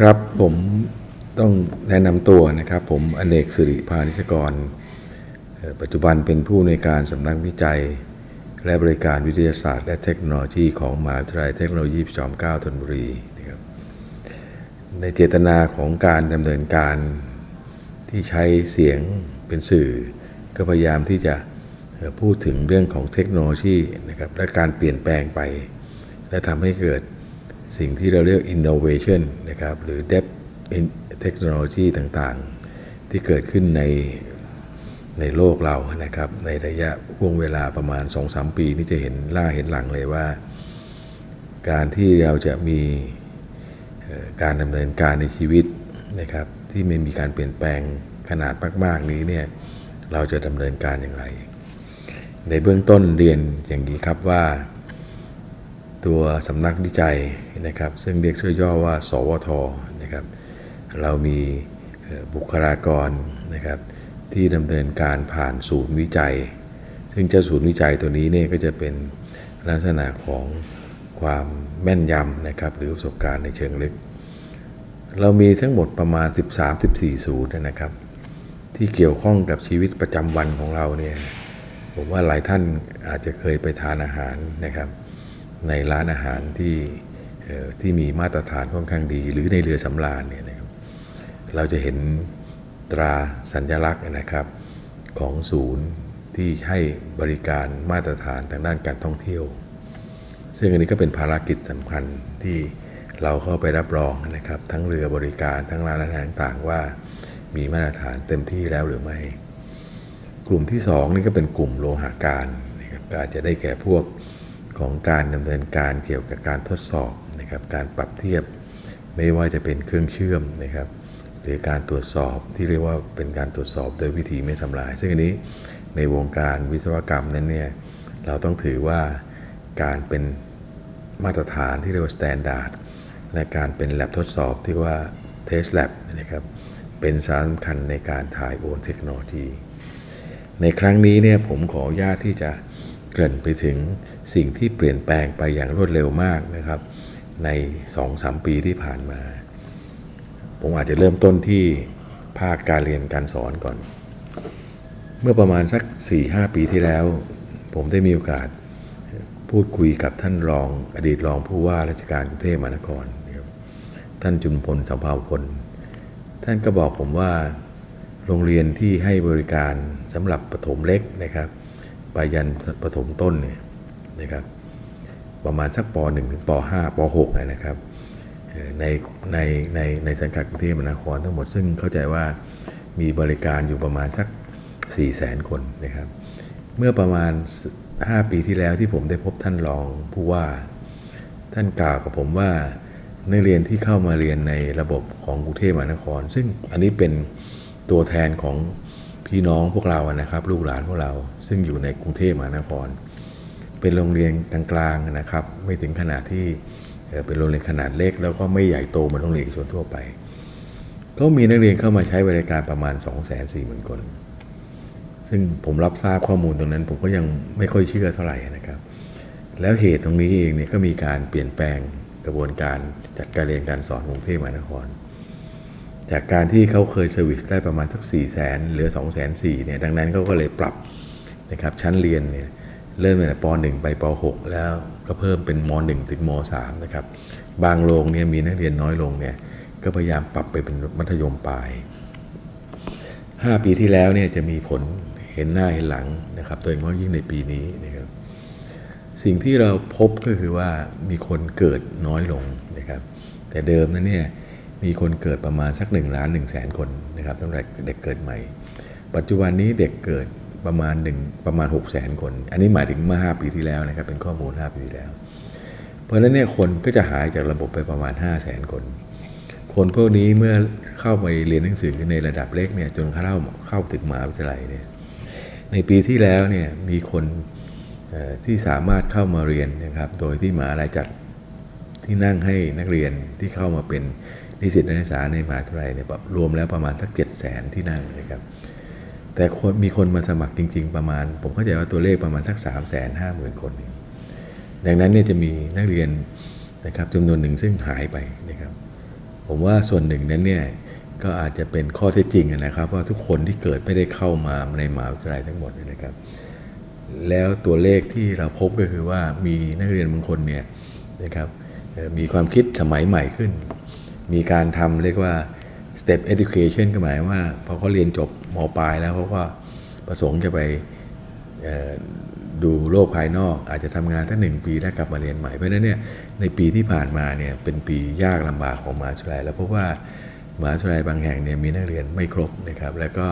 ครับผมต้องแนะนำตัวนะครับ ผมอเนกสิริพานิชกร ปัจจุบันเป็นผู้ในการสำนักวิจัย และบริการวิทยาศาสตร์และเทคโนโลยีของมหาวิทยาลัยเทคโนโลยีจอมเกล้าธนบุรีนะครับในเจตนาของการดำเนินการที่ใช้เสียงเป็นสื่อ ก็พยายามที่จะพูดถึงเรื่องของเทคโนโลยีนะครับและการเปลี่ยนแปลงไป และทำให้เกิด สิ่งที่เราเรียก innovation นะครับหรือ depth in technology ต่างๆ ที่เกิดขึ้นในในโลกเรานะครับ ในระยะห่วงเวลาประมาณ 2-3 ปีนี่จะเห็นล่าเห็นหลังเลยว่า การที่เราจะมีการดำเนินการในชีวิตนะครับที่ไม่มีการเปลี่ยนแปลงขนาดมาก ๆ นี้เนี่ยเราจะดำเนินการอย่างไร ในเบื้องต้นเรียนอย่างนี้ครับว่า ตัวสำนักวิจัยนะครับ ซึ่งเรียกชื่อย่อว่า สวทนะครับ เรามีบุคลากรนะครับที่ดำเนินการผ่านศูนย์วิจัย ซึ่งเจ้าศูนย์วิจัยตัวนี้เนี่ยก็จะเป็นลักษณะของความแม่นยำนะครับหรือประสบการณ์ในเชิงลึก เรามีทั้งหมดประมาณ 13-14 ศูนย์นะครับ ที่เกี่ยวข้องกับชีวิตประจำวันของเราเนี่ยผมว่าหลายท่านอาจจะเคยไปทานอาหารนะครับ ในร้านอาหารที่ที่มีมาตรฐานค่อนข้างดี หรือในเรือสำราญเนี่ยนะครับเราจะเห็นตราสัญลักษณ์นะครับของศูนย์ที่ให้บริการมาตรฐานทางด้านการท่องเที่ยว ซึ่งอันนี้ก็เป็นภารกิจสำคัญที่เราเข้าไปรับรองนะครับ ทั้งเรือบริการทั้งร้านอาหารต่างๆว่า มีมาตรฐานเต็มที่แล้วหรือไม่ กลุ่มที่ 2 นี่ก็เป็นกลุ่มโลหะการนะครับก็อาจจะได้แก่พวก ของการดำเนินการเกี่ยวกับการทดสอบนะครับการปรับเทียบไม่ว่าจะเป็นเครื่องเชื่อมนะครับหรือการตรวจสอบที่เรียกว่าเป็นการตรวจสอบโดยวิธีไม่ทำลาย ซึ่งอันนี้ในวงการวิศวกรรมนั้นเนี่ยเราต้องถือว่าการเป็นมาตรฐานที่เรียกว่า standard และการเป็น lab ทดสอบที่ว่า test lab นะครับเป็นสารสำคัญในการถ่ายโอนเทคโนโลยีในครั้งนี้เนี่ยผมขออนุญาตที่จะ เกริ่นไปถึงสิ่งที่เปลี่ยนแปลงไปอย่างรวดเร็วมากนะครับ ใน 2-3 ปีที่ผ่านมา ผมอาจจะเริ่มต้นที่ภาคการเรียนการสอนก่อน เมื่อประมาณสัก 4-5 ปีที่แล้ว ผมได้มีโอกาสพูดคุยกับท่านรองอดีตรองผู้ว่าราชการกรุงเทพมหานครท่านจุมพลสัมภาวพล ท่านก็บอกผมว่า โรงเรียนที่ให้บริการสำหรับปฐมเล็กนะครับ ไปยันปฐมต้นเนี่ยนะครับประมาณสักป .1 ถึงป .5 ป .6 นะครับในในในในสังกัดกรุงเทพมหานครทั้งหมดซึ่งเข้าใจว่ามีบริการอยู่ประมาณสัก 4 0 0แสนคนนะครับ เมื่อประมาณ 5 ปีที่แล้วที่ผมได้พบท่านรองผู้ว่า ท่านกล่าวกับผมว่านักเรียนที่เข้ามาเรียนในระบบของกรุงเทพมหานคร ซึ่งอันนี้เป็นตัวแทนของ พี่น้องพวกเราอะนะครับ ลูกหลานพวกเราซึ่งอยู่ในกรุงเทพมหานคร เป็นโรงเรียนกลางๆนะครับ ไม่ถึงขนาดที่เป็นโรงเรียนขนาดเล็ก แล้วก็ไม่ใหญ่โตเหมือนโรงเรียนเอกชนทั่วไป ก็มีนักเรียนเข้ามาใช้บริการประมาณ 2 4 0 0 0 0 คน ซึ่งผมรับทราบข้อมูลตรงนั้น ผมก็ยังไม่ค่อยเชื่อเท่าไหร่นะครับ แล้วเหตุตรงนี้เองเนี่ยก็มีการเปลี่ยนแปลงกระบวนการจัดการเรียนการสอนกรุงเทพมหานคร จากการที่เขาเคยเซอร์วิสได้ประมาณสัก4 0 0แสนเหลือ2 4 0 0 0เนี่ยดังนั้นเขาก็เลยปรับนะครับชั้นเรียนเนี่ยเริ่มตั้งแต่ป .1 ไปป .6 แล้วก็เพิ่มเป็นม .1 ถึงม .3 นะครับบางโรงเนี่ยมีนักเรียนน้อยลงเนี่ยก็พยายามปรับไปเป็นมัธยมปลาย 5 ปีที่แล้วเนี่ยจะมีผลเห็นหน้าเห็นหลังนะครับโดยเฉพาะยิ่งในปีนี้นะครับสิ่งที่เราพบก็คือว่ามีคนเกิดน้อยลงนะครับแต่เดิมนั้นเนี่ย มีคนเกิดประมาณสัก1ล้าน1แสนคนนะครับตั้งแต่เด็กเกิดใหม่ ปัจจุบันนี้เด็กเกิดประมาณ1ประมาณ6แสนคน อันนี้หมายถึงเมื่อ5ปีที่แล้วนะครับเป็นข้อมูล 5 ปีที่แล้ว เพราะฉะนั้นเนี่ยคนก็จะหายจากระบบไปประมาณ 5 0 0แสนคน คนพวกนี้เมื่อเข้าไปเรียนหนังสือในระดับเล็กเนี่ยจนเข้าเข้าถึงมหาวิทยาลัยเนี่ยในปีที่แล้วเนี่ยมีคนที่สามารถเข้ามาเรียนนะครับโดยที่มหาลัยจัดที่นั่งให้นักเรียนที่เข้ามาเป็น นิสิตนักศึกษาในมหาวิทยาลัยเนี่ยแบบรวมแล้วประมาณสักเจ็ดแสนที่นั่งนะครับ แต่คนมีคนมาสมัครจริง ๆ ประมาณ ผมเข้าใจว่าตัวเลขประมาณสักสามแสนห้าหมื่นคนองดังนั้นเนี่ยจะมีนักเรียนนะครับจำนวนหนึ่งซึ่งหายไปนะครับ ผมว่าส่วนหนึ่งนั้นเนี่ยก็อาจจะเป็นข้อเท็จจริงนะครับ ว่าทุกคนที่เกิดไม่ได้เข้ามาในมหาวิทยาลัยทั้งหมดนะครับ แล้วตัวเลขที่เราพบก็คือว่ามีนักเรียนบางคนเนี่ยนะครับมีความคิดสมัยใหม่ขึ้น มีการทำเรียกว่า step education ก็หมายว่าพอเขาเรียนจบมปลายแล้วเขาก็ประสงค์จะไปดูโลกภายนอก อาจจะทำงานทั้งหนึ่งปีแล้วกลับมาเรียนใหม่เพราะนั้นเนี่ยในปีที่ผ่านมาเนี่ยเป็นปียากลำบากของมหาวิทยาลัยแล้วเพราะว่ามหาวิทยาลัยบางแห่งเนี่ยมีนักเรียนไม่ครบนะครับ แล้วก็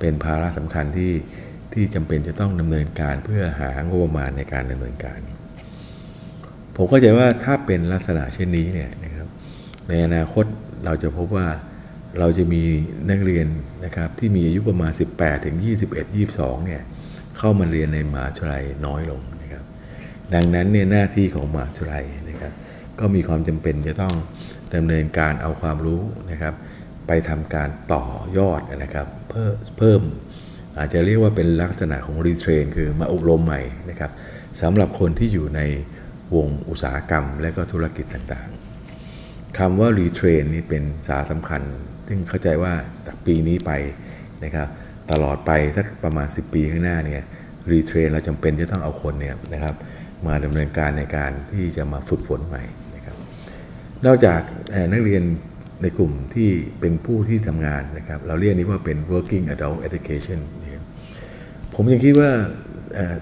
เป็นภาระสำคัญที่ที่จำเป็นจะต้องดำเนินการเพื่อหางบประมาณในการดำเนินการ ผมเข้าใจว่าถ้าเป็นลักษณะเช่นนี้เนี่ยนะครับ ในอนาคตเราจะพบว่าเราจะมีนักเรียนนะครับที่มีอายุประมาณ 18 ถึง 21 22 เนี่ยเข้ามาเรียนในมหาวิทยาลัยน้อยลงนะครับ ดังนั้นเนี่ยหน้าที่ของมหาวิทยาลัยนะครับ ก็มีความจำเป็นจะต้องดำเนินการเอาความรู้นะครับ ไปทำการต่อยอดนะครับ เพิ่มเพิ่ม อาจจะเรียกว่าเป็นลักษณะของรีเทรนคือมาอบรมใหม่นะครับสำหรับคนที่อยู่ในวงอุตสาหกรรม และก็ธุรกิจต่างๆ คำว่ารีเทรนนี่เป็นสาสำคัญ ซึ่งเข้าใจว่าจากปีนี้ไปนะครับตลอดไปสักประมาณ 10 ปีข้างหน้าเนี่ยรีเทรนเราจำเป็นจะต้องเอาคนเนี่ยนะครับมาดำเนินการในการที่จะมาฝึกฝนใหม่นะครับ นอกจากนักเรียนในกลุ่มที่เป็นผู้ที่ทำงานนะครับ เราเรียกนี้ว่าเป็น working adult education นะครับผมยังคิดว่า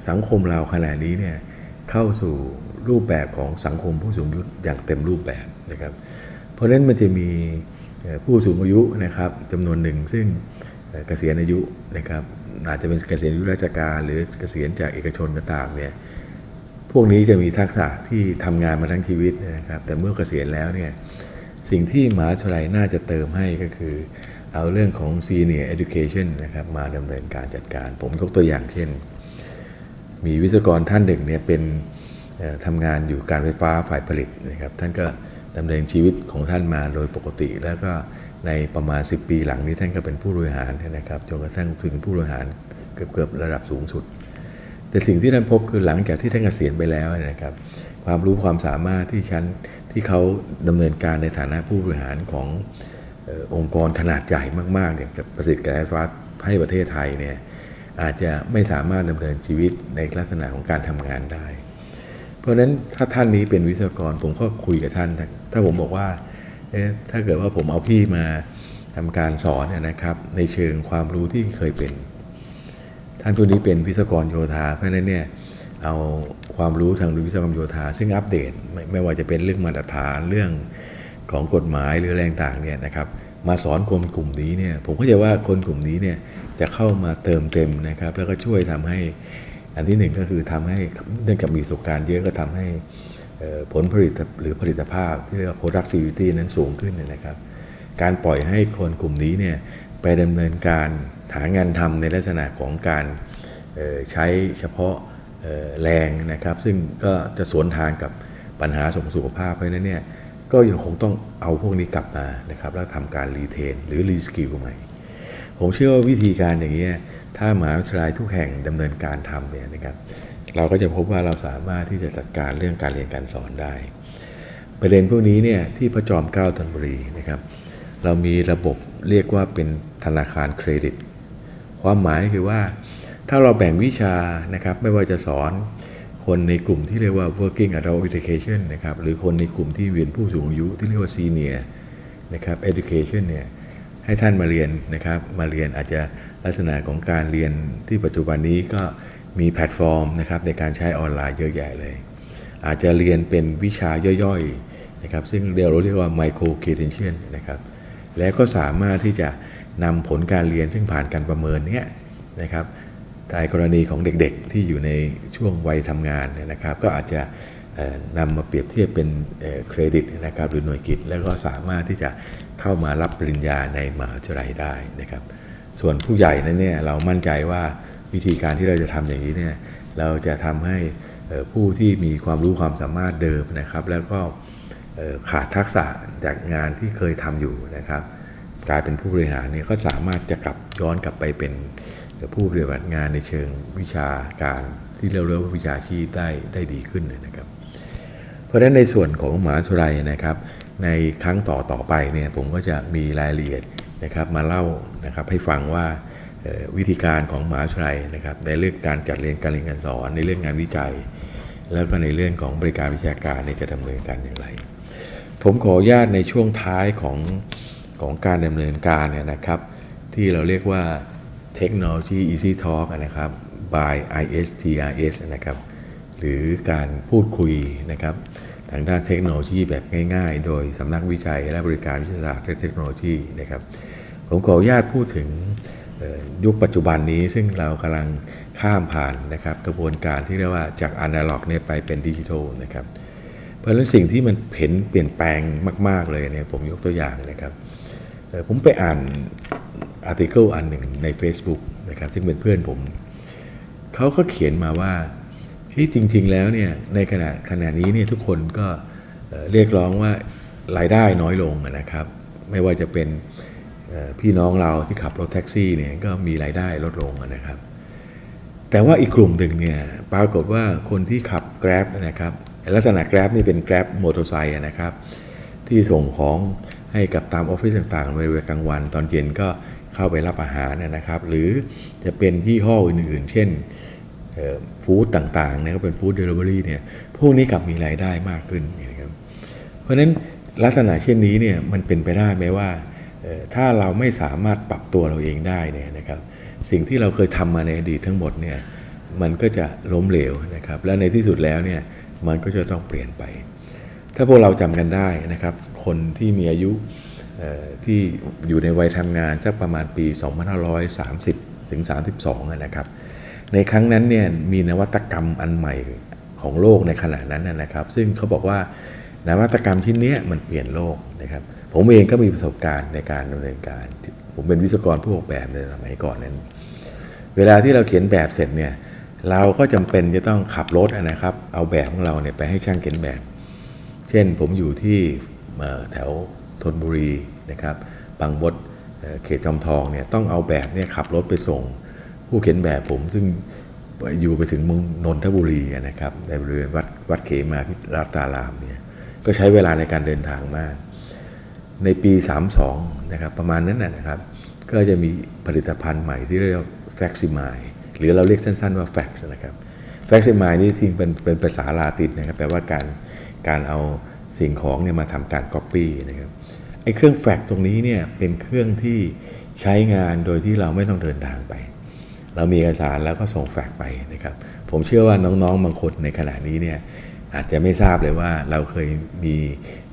สังคมเราขณะนี้เนี่ยเข้าสู่รูปแบบของสังคมผู้สูงอายุอย่างเต็มรูปแบบนะครับ เพราะฉะนั้นมันจะมีผู้สูงอายุนะครับจำนวนหนึ่งซึ่งเกษียณอายุนะครับอาจจะเป็นเกษียณอายุราชการหรือเกษียณจากเอกชนก็ตามเนี่ยพวกนี้จะมีทักษะที่ทำงานมาทั้งชีวิตนะครับ แต่เมื่อเกษียณแล้วเนี่ยสิ่งที่มหาวิทยาลัยน่าจะเติมให้ก็คือ เอาเรื่องของ senior education นะครับมาดำเนินการจัดการ ผมยกตัวอย่างเช่น มีวิศวกรท่านหนึ่งเนี่ยเป็นทำงานอยู่การไฟฟ้าฝ่ายผลิตนะครับท่านก็ ดำเนินชีวิตของท่านมาโดยปกติ แล้วก็ในประมาณ 10 ปีหลังนี้ท่านก็เป็นผู้บริหารนะครับจนกระทั่งถึงผู้บริหารเกือบๆระดับสูงสุด แต่สิ่งที่ท่านพบคือหลังจากที่ท่านเกษียณไปแล้วนะครับ ความรู้ความสามารถที่ชั้นที่เขาดำเนินการในฐานะผู้บริหารขององค์กรขนาดใหญ่มากๆเนี่ยกับประสิทธิ์การไฟฟ้าให้ประเทศไทยเนี่ยอาจจะไม่สามารถดำเนินชีวิตในลักษณะของการทำงานได้ ราะฉะนั้นถ้าท่านนี้เป็นวิศวกร ผมก็คุยกับท่าน ถ้าผมบอกว่าเอ๊ะถ้าเกิดว่าผมเอาพี่มาทำการสอนนะครับ ในเชิงความรู้ที่เคยเป็น ท่านผู้นี้เป็นวิศวกรโยธา เพราะฉะนั้นเนี่ยเอาความรู้ทางวิศวกรรมโยธา ซึ่งอัปเดตไม่ไม่ว่าจะเป็นเรื่องมาตรฐานเรื่องของกฎหมายหรือแรงต่างเนี่ยนะครับมาสอนคนกลุ่มนี้เนี่ยผมก็จะว่าคนกลุ่มนี้เนี่ยจะเข้ามาเติมเต็มนะครับ แล้วก็ช่วยทำให้ อันที่หนึ่งก็คือทำให้เนื่องจากมีประสบการณ์เยอะก็ทำให้ผลผลิตหรือผลิตภาพที่เรียกว่า productivity นั้นสูงขึ้นนะครับ การปล่อยให้คนกลุ่มนี้เนี่ยไปดำเนินการหางานทำในลักษณะของการใช้เฉพาะแรงนะครับ ซึ่งก็จะสวนทางกับปัญหาสุขสุขภาพเพราะฉะนั้นเนี่ยก็ยังคงต้องเอาพวกนี้กลับมานะครับแล้วทำการรีเทนหรือรีสกิลใหม่ ผมเชื่อว่าวิธีการอย่างนี้ถ้ามหาวิทยาลัยทุกแห่งดำเนินการทำเนี่ยนะครับ เราก็จะพบว่าเราสามารถที่จะจัดการเรื่องการเรียนการสอนได้ ประเด็นพวกนี้เนี่ยที่พระจอมเกล้าธนบุรีนะครับ เรามีระบบเรียกว่าเป็นธนาคารเครดิต ความหมายคือว่าถ้าเราแบ่งวิชานะครับไม่ว่าจะสอนคนในกลุ่มที่เรียกว่า working adult education นะครับหรือคนในกลุ่มที่เรียนผู้สูงอายุที่เรียกว่า senior นะครับ education เนี่ย ให้ท่านมาเรียนนะครับ มาเรียนอาจจะลักษณะของการเรียนที่ปัจจุบันนี้ก็มีแพลตฟอร์มนะครับในการใช้ออนไลน์เยอะแยะเลย อาจจะเรียนเป็นวิชาย่อยๆนะครับซึ่งเรียกเราเรียกว่า micro credential นะครับแล้วก็สามารถที่จะนำผลการเรียนซึ่งผ่านการประเมินเนี้ยนะครับในกรณีของเด็กๆที่อยู่ในช่วงวัยทำงานเนี่ยนะครับ ก็อาจจะ นำมาเปรียบเทียบเป็นเครดิตนะครับหรือหน่วยกิจ แล้วก็สามารถที่จะเข้ามารับปริญญาในมหาวิทยาลัยได้นะครับ ส่วนผู้ใหญ่นั้นเนี่ยเรามั่นใจว่าวิธีการที่เราจะทำอย่างนี้เนี่ยเราจะทำให้ผู้ที่มีความรู้ความสามารถเดิมนะครับ แล้วก็ขาดทักษะจากงานที่เคยทำอยู่นะครับ กลายเป็นผู้บริหารเนี่ยก็สามารถจะกลับย้อนกลับไปเป็น ผู้ปฏิบัติงานในเชิงวิชาการที่เรียกว่าวิชาชีพได้ได้ดีขึ้นเลยนะครับ เพราะฉะนั้นในส่วนของมหาวิทยาลัยนะครับ ในครั้งต่อต่อไปเนี่ยผมก็จะมีรายละเอียดนะครับมาเล่านะครับให้ฟังว่าวิธีการของมหาวิทยาลัยนะครับในเรื่องการจัดเรียนการเรียนการสอนในเรื่องงานวิจัย แล้วก็ในเรื่องของบริการวิชาการเนี่ยจะดำเนินการอย่างไร ผมขออนุญาตในช่วงท้ายของของการดำเนินการเนี่ยนะครับ ที่เราเรียกว่า Technology Easy Talk นะครับ by ISTRS นะครับ หรือการพูดคุยนะครับ ทางด้านเทคโนโลยีแบบง่ายๆ โดยสำนักวิจัยและบริการวิทยาศาสตร์และเทคโนโลยีนะครับ ผมขออนุญาตพูดถึงยุคปัจจุบันนี้ซึ่งเรากำลังข้ามผ่านนะครับกระบวนการที่เรียกว่าจากอนาล็อกเนี่ยไปเป็นดิจิทัลนะครับ เพราะฉะนั้นสิ่งที่มันเห็นเปลี่ยนแปลงมาก ๆเลยเนี่ยผมยกตัวอย่างนะครับผมไปอ่าน อาร์ติเคิลอันหนึ่งใน Facebook นะครับซึ่งเป็นเพื่อนผม เขาก็เขียนมาว่าที่จริง ๆ แล้วเนี่ยในขณะขณะนี้เนี่ยทุกคนก็เรียกร้องว่ารายได้น้อยลงนะครับ ไม่ว่าจะเป็นพี่น้องเราที่ขับรถแท็กซี่เนี่ยก็มีรายได้ลดลงนะครับ แต่ว่าอีกกลุ่มหนึ่งเนี่ยปรากฏว่าคนที่ขับ Grab นะครับลักษณะ Grab นี่เป็น Grab มอเตอร์ไซค์นะครับ ที่ส่งของ ให้กับตามออฟฟิศต่างๆในเวลากลางวัน ตอนเย็นก็เข้าไปรับอาหารนะครับ หรือจะเป็นยี่ห้ออื่นๆ เช่นฟู้ดต่างๆนะครับเป็นฟู้ดเดลิเวอรี่เนี่ยพวกนี้กลับมีรายได้มากขึ้นนะครับเพราะฉะนั้นลักษณะเช่นนี้เนี่ยมันเป็นไปได้ไหมว่าถ้าเราไม่สามารถปรับตัวเราเองได้เนี่ยนะครับ สิ่งที่เราเคยทำมาในอดีตทั้งหมดเนี่ยมันก็จะล้มเหลวนะครับ และในที่สุดแล้วเนี่ยมันก็จะต้องเปลี่ยนไป ถ้าพวกเราจำกันได้นะครับ คนที่มีอายุที่อยู่ในวัยทำงานสักประมาณปี 2530 ถึง 32อะนะครับ ในครั้งนั้นเนี่ยมีนวัตกรรมอันใหม่ของโลกในขณะนั้นนะครับ ซึ่งเขาบอกว่านวัตกรรมชิ้นเนี้ยมันเปลี่ยนโลกนะครับ ผมเองก็มีประสบการณ์ในการดำเนินการ ผมเป็นวิศวกรผู้ออกแบบในสมัยก่อนนั้น เวลาที่เราเขียนแบบเสร็จเนี่ยเราก็จำเป็นจะต้องขับรถนะครับ เอาแบบของเราเนี่ยไปให้ช่างเขียนแบบ เช่นผมอยู่ที่ แถวธนบุรีนะครับบางบดเขตจอมทองเนี่ยต้องเอาแบบเนี่ยขับรถไปส่ง ผู้เขียนแบบผมซึ่งอยู่ไปถึงเมืองนนทบุรีนะครับในบริเวณวัดวัดเขมาพิรัตารามเนี่ยก็ใช้เวลาในการเดินทางมาก ในปี 32นะครับประมาณนั้นนะนะครับ ก็จะมีผลิตภัณฑ์ใหม่ที่เรียกว่า Faximile หรือเราเรียกสั้นๆว่า Fax นะครับ Faximile นี่ทิ้งเป็นเป็นภาษาลาตินนะครับแปลว่าการการเอา สิ่งของเนี่ยมาทำการ Copy นะครับไอ้เครื่องแฟกตรงนี้เนี่ยเป็นเครื่องที่ใช้งานโดยที่เราไม่ต้องเดินทางไป เรามีเอกสารแล้วก็ส่งแฟกซ์ไปนะครับ ผมเชื่อว่าน้องๆบางคนในขณะนี้เนี่ยอาจจะไม่ทราบเลยว่าเราเคยมี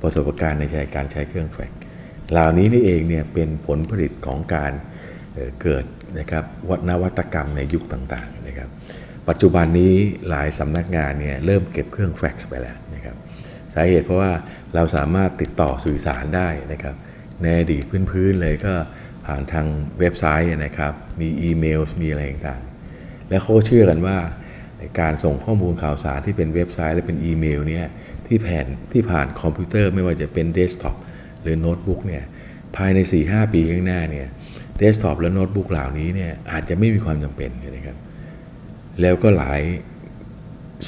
ประสบการณ์ในใการใช้เครื่องแฟกซ์เหล่านี้นี่เองเนี่ยเป็นผลผลิตของการเเกิดนะครับวัฒนวัตกรรมในยุคต่างๆนะครับ ปัจจุบันนี้หลายสำนักงานเนี่ยเริ่มเก็บเครื่องแฟกซ์ไปแล้วนะครับ สาเหตุเพราะว่าเราสามารถติดต่อสื่อสารได้นะครับในอดีตพื้นๆเลยก็ผ่านทางเว็บไซต์นะครับ มีอีเมล มีอะไรต่างๆ แล้วเขาก็เชื่อกันว่าการส่งข้อมูลข่าวสารที่เป็นเว็บไซต์และเป็นอีเมลเนี่ยที่แผ่นที่ผ่านคอมพิวเตอร์ไม่ว่าจะเป็นเดสก์ท็อปหรือโน้ตบุ๊กเนี่ยภายใน 4-5 ปีข้างหน้าเนี่ยเดสก์ท็อปและโน้ตบุ๊กเหล่านี้เนี่ยอาจจะไม่มีความจำเป็นนะครับ แล้วก็หลาย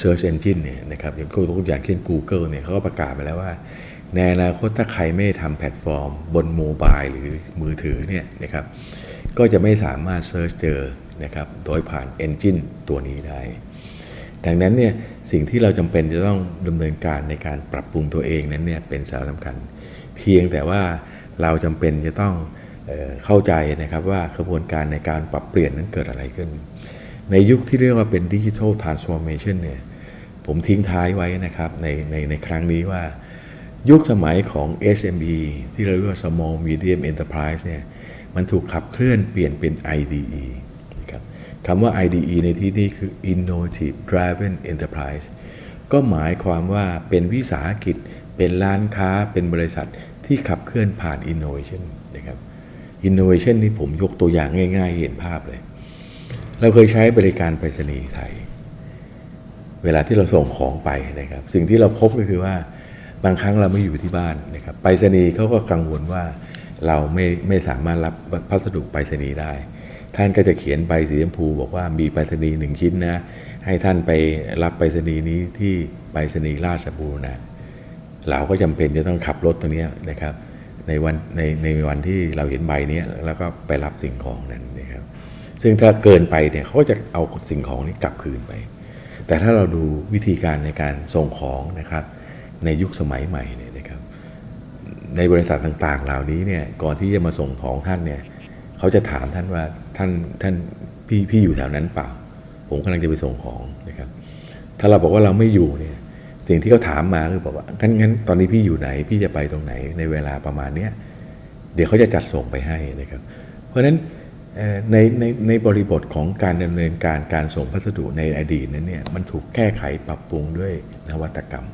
Search Engine เนี่ยนะครับอย่างตัวอย่างเช่น Google เนี่ยเขาก็ประกาศไปแล้วว่า ในอนาคตถ้าใครไม่ทำแพลตฟอร์ม บนโมบายหรือมือถือเนี่ยนะครับก็จะไม่สามารถเซิร์ชเจอนะครับโดยผ่าน Engine ตัวนี้ได้ ดังนั้นเนี่ยสิ่งที่เราจำเป็นจะต้องดำเนินการในการปรับปรุงตัวเองนั้นเนี่ยเป็นสาระสำคัญ เพียงแต่ว่าเราจำเป็นจะต้องเข้าใจนะครับว่ากระบวนการในการปรับเปลี่ยนนั้นเกิดอะไรขึ้น ในยุคที่เรียกว่าเป็นดิจิทัลทรานส์ฟอร์เมชันเนี่ยผมทิ้งท้ายไว้นะครับในในในครั้งนี้ว่า ยุคสมัยของ SME ที่เราเรียกว่า Small Medium Enterprise เนี่ยมันถูกขับเคลื่อนเปลี่ยนเป็น IDE นะครับคำว่า IDE ในที่นี้คือ Innovative Driven Enterprise ก็หมายความว่าเป็นวิสาหกิจ เป็นร้านค้าเป็นบริษัทที่ขับเคลื่อนผ่าน Innovation นะครับ Innovation นี่ผมยกตัวอย่างง่าย ๆ เห็นภาพเลย เราเคยใช้บริการไปรษณีย์ไทย เวลาที่เราส่งของไปนะครับ สิ่งที่เราพบก็คือว่าบางครั้งเราไม่อยู่ที่บ้านนะครับ ไปรษณีย์เขาก็กังวลว่าเราไม่ไม่สามารถรับพัสดุไปรษณีย์ได้ ท่านก็จะเขียนใบสีชมพูบอกว่ามีไปรษณีย์หนึ่งชิ้นนะ ให้ท่านไปรับไปรษณีย์นี้ที่ไปรษณีย์ราชบูรณะเราก็จำเป็นจะต้องขับรถตัวนี้นะครับในวันในในวันที่เราเห็นใบนี้แล้วก็ไปรับสิ่งของนั้นนะครับ ซึ่งถ้าเกินไปเนี่ยเขาก็จะเอาสิ่งของนี้กลับคืนไป แต่ถ้าเราดูวิธีการในการส่งของนะครับ ในยุคสมัยใหม่เนี่ยนะครับ ในบริษัทต่างๆ เหล่านี้เนี่ยก่อนที่จะมาส่งของท่านเนี่ยเขาจะถามท่านว่าท่านท่านพี่พี่อยู่แถวนั้นเปล่า ผมกำลังจะไปส่งของนะครับ ถ้าเราบอกว่าเราไม่อยู่เนี่ยสิ่งที่เขาถามมาคือบอกว่างั้นงั้นตอนนี้พี่อยู่ไหน พี่จะไปตรงไหนในเวลาประมาณเนี้ยเดี๋ยวเขาจะจัดส่งไปให้นะครับ เพราะฉะนั้น ในในในบริบทของการดำเนินการการส่งพัสดุในอดีตนั้นเนี่ยมันถูกแก้ไขปรับปรุงด้วยนวัตกรรม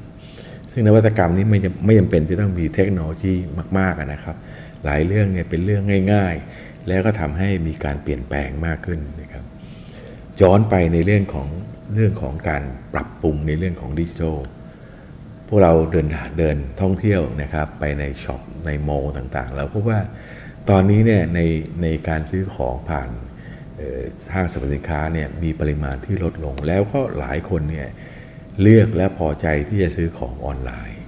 ซึ่งนวัตกรรมนี้ไม่ไม่จำเป็นที่ต้องมีเทคโนโลยีมากๆนะครับ หลายเรื่องเนี่ยเป็นเรื่องง่าย ๆ แล้วก็ทำให้มีการเปลี่ยนแปลงมากขึ้นนะครับย้อนไปในเรื่องของเรื่องของการปรับปรุงในเรื่องของดิจิทัลพวกเราเดินเดินท่องเที่ยวนะครับไปในช็อปในมอลล์ต่างๆ แล้วพบว่า ตอนนี้เนี่ยในในการซื้อของผ่านห้างสรรพสินค้าเนี่ยมีปริมาณที่ลดลง แล้วก็หลายคนเนี่ยเลือกและพอใจที่จะซื้อของออนไลน์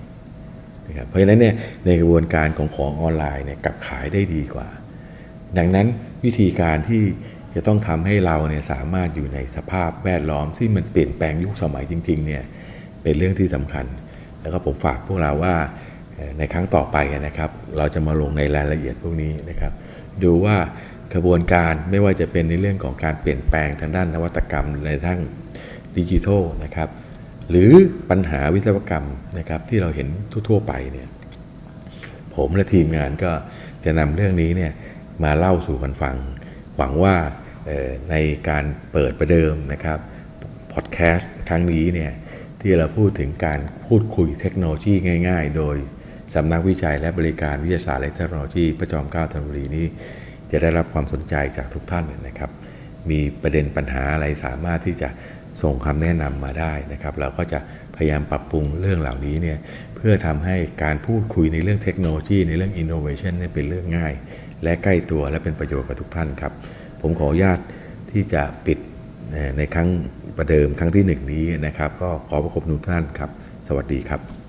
นะครับเพราะฉะนั้นเนี่ยในกระบวนการของของออนไลน์เนี่ยกับขายได้ดีกว่า ดังนั้นวิธีการที่จะต้องทำให้เราเนี่ยสามารถอยู่ในสภาพแวดล้อมที่มันเปลี่ยนแปลงยุคสมัยจริงๆเนี่ยเป็นเรื่องที่สำคัญ แล้วก็ผมฝากพวกเราว่า ในครั้งต่อไปนะครับ เราจะมาลงในรายละเอียดพวกนี้นะครับ ดูว่ากระบวนการไม่ว่าจะเป็นในเรื่องของการเปลี่ยนแปลงทางด้านนวัตกรรมในทางดิจิทัลนะครับ หรือปัญหาวิศวกรรมนะครับที่เราเห็นทั่วๆไปเนี่ยผมและทีมงานก็จะนำเรื่องนี้เนี่ยมาเล่าสู่กันฟัง หวังว่าในการเปิดประเดิมนะครับพอดแคสต์ครั้งนี้เนี่ยที่เราพูดถึงการพูดคุยเทคโนโลยีง่าย ๆ โดย สำนักวิจัยและบริการวิทยาศาสตร์และเทคโนโลยีประจอมเกล้าธนบุรีนี้จะได้รับความสนใจจากทุกท่านนะครับ มีประเด็นปัญหาอะไรสามารถที่จะส่งคำแนะนำมาได้นะครับ เราก็จะพยายามปรับปรุงเรื่องเหล่านี้เนี่ยเพื่อทำให้การพูดคุยในเรื่องเทคโนโลยี ในเรื่อง innovation เนี่ยเป็นเรื่องง่าย และใกล้ตัวและเป็นประโยชน์กับทุกท่านครับ ผมขออนุญาตที่จะปิดในครั้งประเดิมครั้งที่หนึ่งนี้นะครับ ก็ขอประคบทุกท่านครับ สวัสดีครับ